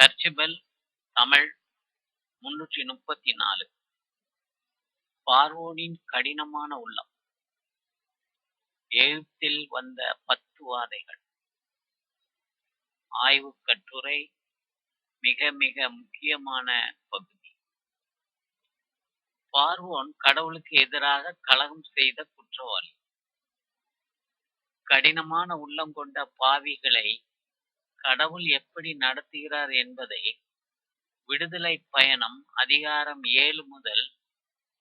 சர்ச்சிபல் தமிழ் முன்னூற்றி முப்பத்தி நாலு பார்வோனின் கடினமான உள்ளம். எழுத்தில் வந்த பத்து வாதைகள். ஆய்வு கட்டுரை மிக மிக முக்கியமான பகுதி. பார்வோன் கடவுளுக்கு எதிராக கலகம் செய்த குற்றவாளி. கடினமான உள்ளம் கொண்ட பாவிகளை கடவுள் எப்படி நடத்துகிறார் என்பதை விடுதலை பயணம் அதிகாரம் ஏழு முதல்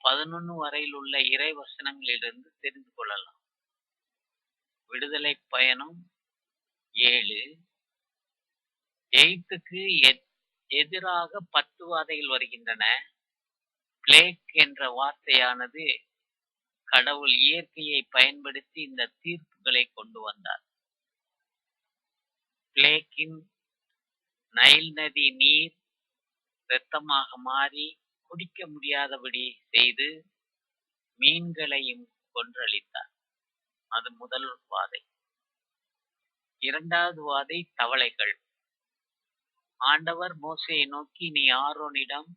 பதினொன்னு வரையில் உள்ள இறை வசனங்களிலிருந்து தெரிந்து கொள்ளலாம். விடுதலை பயணம் ஏழு. எய்த்துக்கு எதிராக பத்து வாதைகள் வருகின்றன. பிளேக் என்ற வார்த்தையானது கடவுள் இயற்கையை பயன்படுத்தி இந்த தீர்ப்புகளை கொண்டு வந்தார். பிளேக்கின் நைல் நதி நீர் இரத்தமாக மாறி குடிக்க முடியாதபடி செய்து மீன்களையும் கொன்றளித்தார் அது முதல் வாதை. இரண்டாவது வாதை தவளைகள். ஆண்டவர் மோசையை நோக்கி நீ ஆரோனிடம்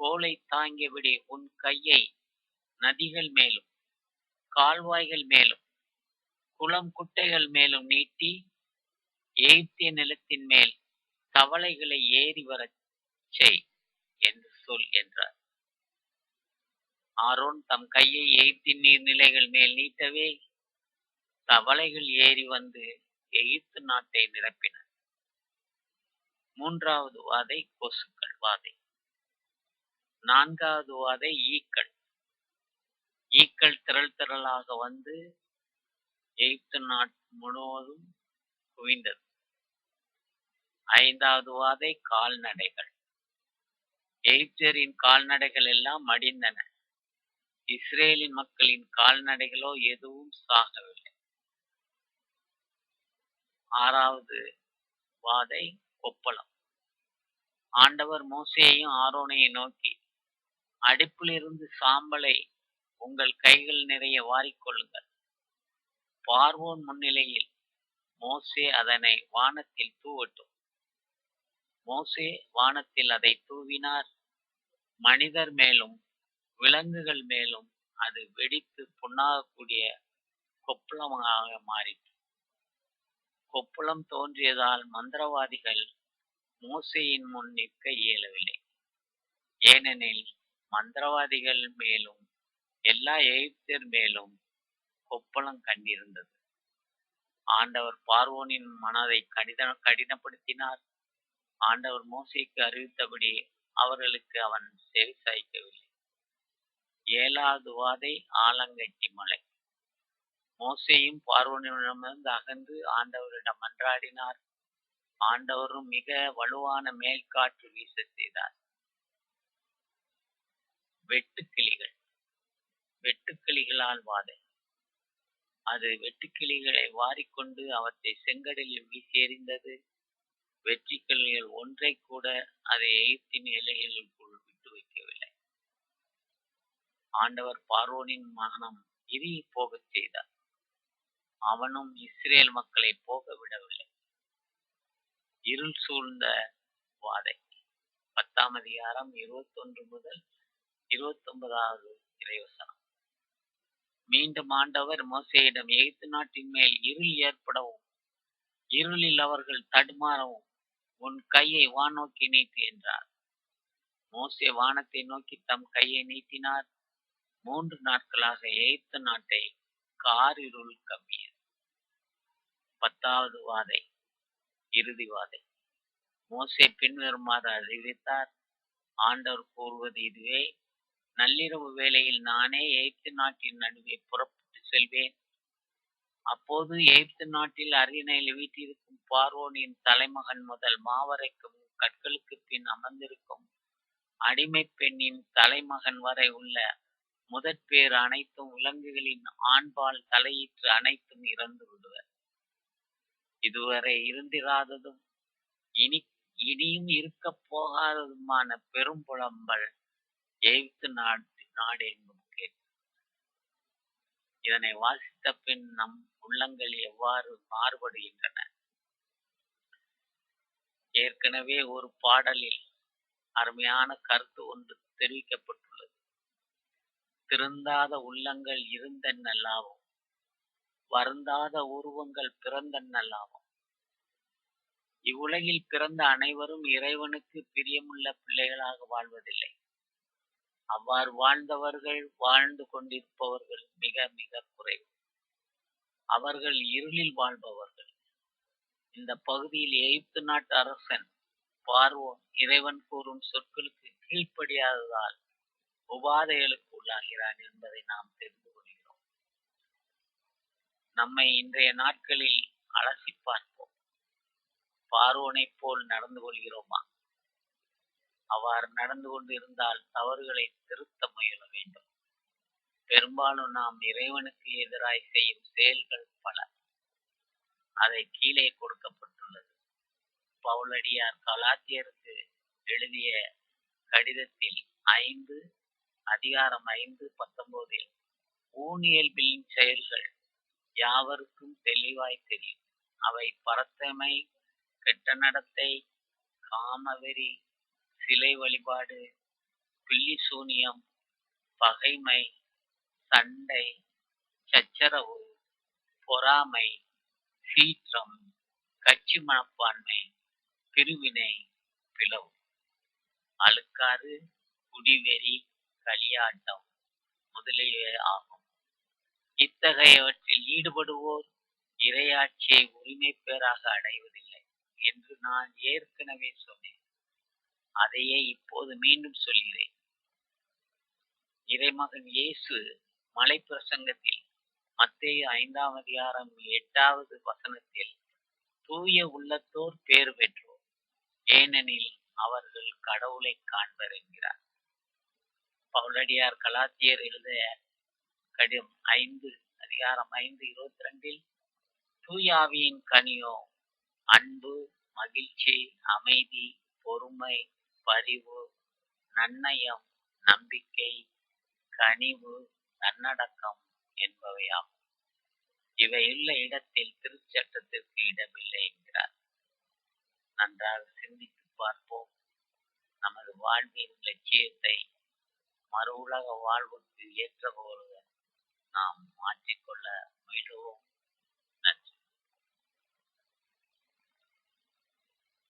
கோலை தாங்கியபடி உன் கையை நதிகள் மேலும் கால்வாய்கள் மேலும் குளம் குட்டைகள் மேலும் நீட்டி எய்த்திய நிலத்தின் மேல் தவளைகளை ஏறி வரச் செய் என்று சொல் என்றார். ஆரோன் தம் கையை எய்த்தின் நீர்நிலைகள் மேல் நீட்டவே தவளைகள் ஏறி வந்து எகிப்து நாட்டை நிரப்பின. மூன்றாவது வாதை கொசுக்கள் வாதை. நான்காவது வாதை ஈக்கள். ஈக்கள் திரள் திரளாக வந்து எகிப்து நாட்டு முழுவதும் குவிந்தது. ஐந்தாவது வாதை கால்நடைகள். எகிப்தியரின் கால்நடைகள் எல்லாம் மடிந்தன. இஸ்ரேலின் மக்களின் கால்நடைகளோ எதுவும் சாகவில்லை. ஆறாவது வாதை கொப்பளம். ஆண்டவர் மோசையையும் ஆரோனையும் நோக்கி அடுப்பிலிருந்து சாம்பலை உங்கள் கைகள் நிறைய வாரிக்கொள்ளுங்கள். பார்வோன் முன்னிலையில் மோசே அதனை வானத்தில் தூவட்டும். மோசே வானத்தில் அதை தூவினார். மனிதர் மேலும் விலங்குகள் மேலும் அது வெடித்து புண்ணாகக்கூடிய கொப்புளமாக மாறிற்று. கொப்புளம் தோன்றியதால் மந்திரவாதிகள் மோசையின் முன் நிற்க இயலவில்லை. ஏனெனில் மந்திரவாதிகள் மேலும் எல்லா எகிப்தியர் மேலும் கொப்பளம் கண்டிருந்தது. ஆண்டவர் பார்வோனின் மனதை கடித கடினப்படுத்தினார். ஆண்டவர் மோசைக்கு அறிவித்தபடி அவர்களுக்கு அவன் செவி சாய்க்கவில்லை. ஏழாவது வாதை ஆலங்கட்டி மலை மோசையும் பார்வனிடமிருந்து அகன்று ஆண்டவரிடம் மன்றாடினார் ஆண்டவரும் மிக வலுவான மேல்காற்று வீச செய்தார். வெட்டுக்கிளிகள். வெட்டுக்கிளிகளால் வாதை. அது வெட்டுக்கிளிகளை வாரிக்கொண்டு அவற்றை செங்கடலில் வீசி எறிந்தது. வெற்றிக்கிளிகள் ஒன்றை கூட அதை எகிப்தின் எல்லைகளுக்குள் விட்டு வைக்கவில்லை. ஆண்டவர் பார்வோனின் மகனம் இறுகி போகச் செய்தார். அவனும் இஸ்ரேல் மக்களை போக விடவில்லை. இருள் சூழ்ந்த வாதை. பத்தாம் அதிகாரம் இருபத்தி ஒன்று முதல் இருபத்தி ஒன்பதாவது இறைவசனம். மீண்டும் ஆண்டவர் மோசையிடம் எகிப்து நாட்டின் மேல் இருள் ஏற்படவும் இருளில் அவர்கள் தடுமாறவும் உன் கையை வானோக்கி நீட்டு என்றார். மோசே வானத்தை நோக்கி தம் கையை நீட்டினார். மூன்று நாட்களாக எகிப்து நாட்டை காரிருள் கவ்வியது. பத்தாவது வாதை இறுதி வாதை. மோசே பின்வருமாறு அறிவித்தார். ஆண்டவர் கூறுவது இதுவே நள்ளிரவு வேளையில் நானே எய்த்து நாட்டின் நடுவே புறப்பட்டு செல்வேன். அப்போது எகிப்து நாட்டில் அரியணையில் வீட்டிருக்கும் பார்வோனின் தலைமகன் முதல் மாவரைக்கும் கற்களுக்கு பின் அமர்ந்திருக்கும் அடிமை பெண்ணின் தலைமகன் வரை உள்ள முதற் பேர் அனைத்தும் விலங்குகளின் ஆண்பால் தலையீற்று அனைத்தும் இறந்து விடுவர். இதுவரை இருந்திராததும் இனி இனியும் இருக்க போகாததுமான பெரும் புலம்பல் எகிப்து நாடு நாடு என்பது இதனை வாசித்த பின் நம் உள்ளங்கள் எவ்வாறு மாறுபடுகின்றன? ஏற்கனவே ஒரு பாடலில் அருமையான கருத்து ஒன்று தெரிவிக்கப்பட்டுள்ளது. திருந்தாத உள்ளங்கள் இருந்தென்னல்லாவும் வருந்தாத உருவங்கள் பிறந்தென்னல்லாவும் இவ்வுலகில் பிறந்த அனைவரும் இறைவனுக்கு பிரியமுள்ள பிள்ளைகளாக வாழ்வதில்லை. அவ்வாறு வாழ்ந்தவர்கள் வாழ்ந்து கொண்டிருப்பவர்கள் மிக மிக குறைவு. அவர்கள் இருளில் வாழ்பவர்கள். இந்த பகுதியில் எகிப்து நாட்டு அரசன் பார்வோன் இறைவன் கூறும் சொற்களுக்கு கீழ்ப்படியாததால் உபாதைகளுக்கு உள்ளாகிறான் என்பதை நாம் தெரிந்து கொள்கிறோம். நம்மை இன்றைய நாட்களில் அலசி பார்ப்போம். பார்வோனைப் போல் நடந்து கொள்கிறோமா? அவ்வாறு நடந்து கொண்டு இருந்தால் தவறுகளை திருத்த முயல வேண்டும். பெரும்பாலும் நாம் இறைவனுக்கு எதிராய் செய்யும் செயல்கள் பல. அதை கீழே கொடுக்கப்பட்டுள்ளது. பவுலடியார் கலாத்தியருக்கு எழுதிய கடிதத்தில் ஐந்து அதிகாரம் ஐந்து பத்தொன்பதில் ஊனியல்பின் செயல்கள் யாவருக்கும் தெளிவாய் தெரியும். அவை பரத்தமை கெட்ட நடத்தை காமவெறி சிலை வழிபாடு பில்லி சூனியம் பகைமை சண்டை சச்சரவு பொறாமை சீற்றம் கட்சி மனப்பான்மை பிரிவினை பிளவு. அழுக்காறு குடிவெறி களியாட்டம் முதலியவை ஆகும். இத்தகையவற்றில் ஈடுபடுவோர் இரையாட்சியை உரிமை பேராக அடைவதில்லை என்று நான் ஏற்கனவே சொன்னேன். அதையே இப்போது மீண்டும் சொல்கிறேன். இறைமகன் இயேசு மலை பிரசங்கத்தில் மத்திய ஐந்தாம் அதிகாரம் எட்டாவது வசனத்தில் தூய உள்ளத்தோர் பேறு பெற்றோர் ஏனெனில் அவர்கள் கடவுளை காண்பர் என்கிறார். பவுலடியார் கலாத்தியர் எழுத கடிதம் ஐந்து அதிகாரம் ஐந்து இருபத்தி ரெண்டில் தூயாவியின் கனியோ அன்பு மகிழ்ச்சி அமைதி பொறுமை பரிவு நன்னயம் நம்பிக்கை கனிவு நன்னடக்கம் என்பவையாகும். இவையுள்ள இடத்தில் திருச்சட்டத்திற்கு இடமில்லை என்கிறார். நன்றாக சிந்தித்து பார்ப்போம். நமது வாழ்வின் லட்சியத்தை மறு உலக வாழ்வுக்கு ஏற்றபோது நாம் மாற்றிக்கொள்ள முயலுவோம்.